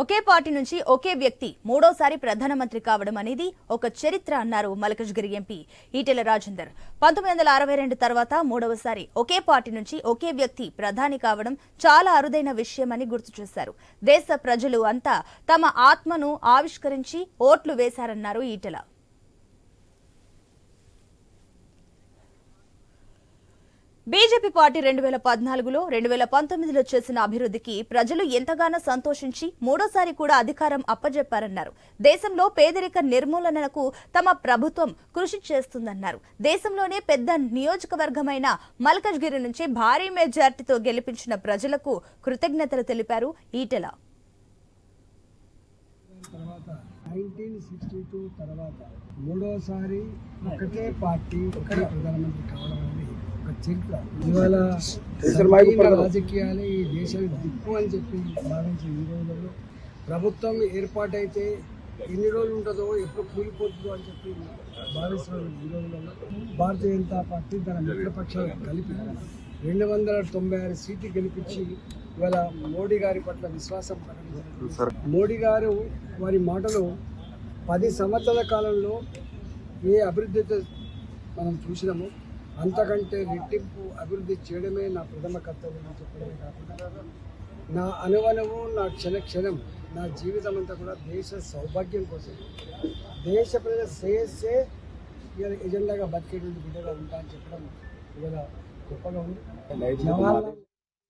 ఒకే party నుంచి ఒకే వ్యక్తి మూడోసారి ప్రధానమంత్రి కావడం అనేది ఒక చరిత్ర అన్నారు మలకజ్గిరి ఎంపీ ఈటెల రాజేందర్. పంతొమ్మిది వందల అరవై రెండు తర్వాత మూడవసారి ఒకే పార్టీ నుంచి ఒకే వ్యక్తి ప్రధాని కావడం చాలా అరుదైన విషయమని గుర్తు చేశారు. దేశ ప్రజలు అంతా తమ ఆత్మను ఆవిష్కరించి ఓట్లు వేశారన్నారు ఈటెల. బీజేపీ పార్టీ రెండు వేల పద్నాలుగులో రెండు వేల పంతొమ్మిదిలో చేసిన అభివృద్ధికి ప్రజలు ఎంతగానో సంతోషించి మూడోసారి కూడా అధికారం అప్పజెప్పారన్నారు. దేశంలో పేదరిక నిర్మూలనకు తమ ప్రభుత్వం కృషి చేస్తుందన్నారు. దేశంలోనే పెద్ద నియోజకవర్గమైన మల్కజ్గిరి నుంచి భారీ మెజార్టీతో గెలిపించిన ప్రజలకు కృతజ్ఞతలు తెలిపారు ఈటెల. నైన్టీన్ సిక్స్టీ టూ తర్వాత మూడోసారి ఒకటే పార్టీ ఒకటే ప్రధానమంత్రి కావడం ఇవాళ రాజకీయాలే ఈ దేశం దిక్కు అని చెప్పి భావించిన ఈ రోజులలో ప్రభుత్వం ఏర్పాటైతే ఎన్ని రోజులు ఉంటుందో ఎప్పుడు కూలిపోతుందో అని చెప్పి భావిస్తున్న ఈ రోజులలో. భారతీయ జనతా పార్టీ తన మిత్రపక్షాలు కలిపి రెండు వందల తొంభై ఆరు సీట్లు గెలిపించి ఇవాళ మోడీ గారి పట్ల విశ్వాసం ప్రకటించారు. మోడీ గారు వారి మాటలు పది సంవత్సరాల కాలంలో ఏ అభివృద్ధి అయితే మనం చూసినామో అంతకంటే రెట్టింపు అభివృద్ధి చేయడమే నా ప్రథమ కర్తవ్యం అని చెప్పడమే కాకుండా నా అనువనము నా క్షణ క్షణం నా జీవితం అంతా కూడా దేశ సౌభాగ్యం కోసం. దేశ ప్రజల శ్రేయస్సే ఇవాళ ఎజెండాగా బతికేటువంటి బిడ్డగా ఉంటా అని చెప్పడం ఇవాళ గొప్పగా ఉంది.